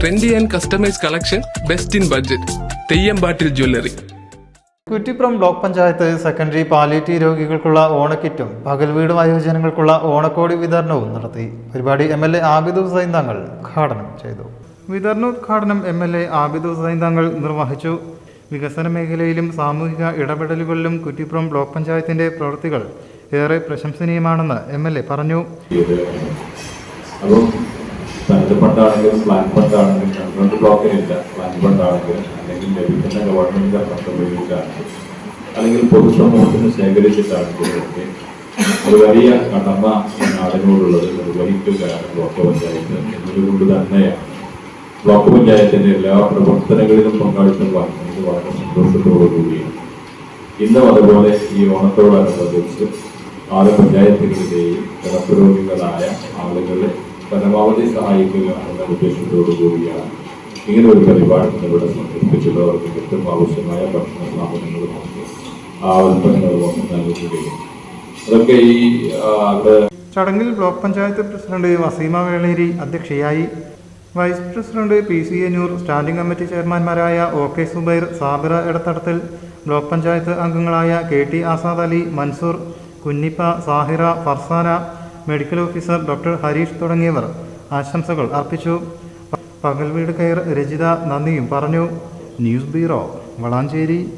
Trendy and customise collection best in budget തെയ്യമ്പാട്ടിൽ jewellery Kuttippuram block panchayat secondary palliative രോഗികൾക്കുള്ള ഓണക്കിറ്റും പകൽ വീട് വയോജനങ്ങൾക്കുള്ള ഓണക്കോടി വിതരണവും നടത്തി. പരിപാടി M L A Abid Hussain Thangal ഉദ്ഘാടനം ചെയ്തു. വിതരണോദ്ഘാടനം M L A Abid Hussain Thangal നിർവഹിച്ചു. വികസന മേഖലയിലും സാമൂഹിക ഇടപെടലുകളിലും കുറ്റിപ്പുറം ബ്ലോക്ക് പഞ്ചായത്തിന്റെ പ്രവൃത്തികൾ ഏറെ പ്രശംസനീയമാണെന്ന് എം എൽ എ പറഞ്ഞു. തനത് ഫണ്ടാണെങ്കിലും പ്ലാൻ ഫണ്ടാണെങ്കിലും ഗവൺമെന്റ് ബ്ലോക്കിനില്ല പ്ലാൻ ഫണ്ടാണെങ്കിലും അല്ലെങ്കിൽ ലഭിക്കുന്ന ഗവൺമെന്റിന്റെ ഫണ്ട് ഉപയോഗിച്ചാണെങ്കിലും അല്ലെങ്കിൽ പൊതുസമൂഹത്തിന് ശേഖരിച്ചിട്ടാണെങ്കിലും ഒരു വലിയ കടമ നാടിനോടുള്ളത് നിർവഹിക്കുകയാണ് ബ്ലോക്ക് പഞ്ചായത്ത് എന്നതുകൊണ്ട് തന്നെയാണ്. ബ്ലോക്ക് പഞ്ചായത്തിന്റെ എല്ലാ പ്രവർത്തനങ്ങളിലും പങ്കാളിത്തം വഹിക്കുന്നത് വളരെ സന്തോഷത്തോടു കൂടിയാണ് ഇന്നും അതുപോലെ ഈ ഓണത്തോടനുബന്ധിച്ച് ആറ് പഞ്ചായത്തുകളിലെയും കിടപ്പ് രോഗികളായ ആളുകളെ പരമാവധി സഹായിക്കുക എന്ന ഉദ്ദേശത്തോടു കൂടിയാണ് ഇങ്ങനെ ഒരു പരിപാടി ഇവിടെ സംഘടിപ്പിച്ചുള്ളവർക്ക് കിട്ടും ആവശ്യമായ ഭക്ഷണ സാധനങ്ങളും ആ ഉൽപ്പന്നങ്ങളും നൽകുകയും അതൊക്കെ ഈ ചടങ്ങിൽ ബ്ലോക്ക് പഞ്ചായത്ത് പ്രസിഡന്റ് വസീമ വേളേരി അധ്യക്ഷയായി vice president P C Ennur standing committee ചെയർമാൻമാരായ O K Zubair Sabira Edathadathil block panchayat അംഗങ്ങളായ K T Azad Ali Mansoor Kunjippa Sahira Farsana medical officer doctor Harish തുടങ്ങിയവർ ആശംസകൾ അർപ്പിച്ചു. പകൽവീട് പകൽ വീട് കയർ രചിത നന്ദിയും പറഞ്ഞു. News bureau Valanchery.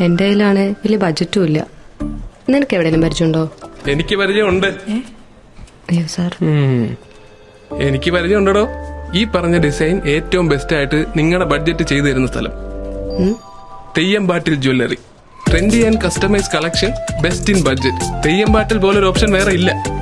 എന്റെ കയ്യിലാണ് വലിയ ബജറ്റും ഇല്ല. നിനക്ക് എവിടെയെങ്കിലും പരിചയമുണ്ടോ? എനിക്ക് പരിചയമുണ്ട്. അയ്യോ സാർ. ഉം. എനിക്ക് പരിചയമുണ്ടോ ഈ പറഞ്ഞ ഡിസൈൻ ഏറ്റവും ബെസ്റ്റ് ആയിട്ട് നിങ്ങളുടെ ബഡ്ജറ്റ് ചെയ്തു തരുന്ന സ്ഥലം. Theyyampattil jewellery trendy and customise collection best in budget Theyyampattil ഒരു ഓപ്ഷൻ വേറെ ഇല്ല.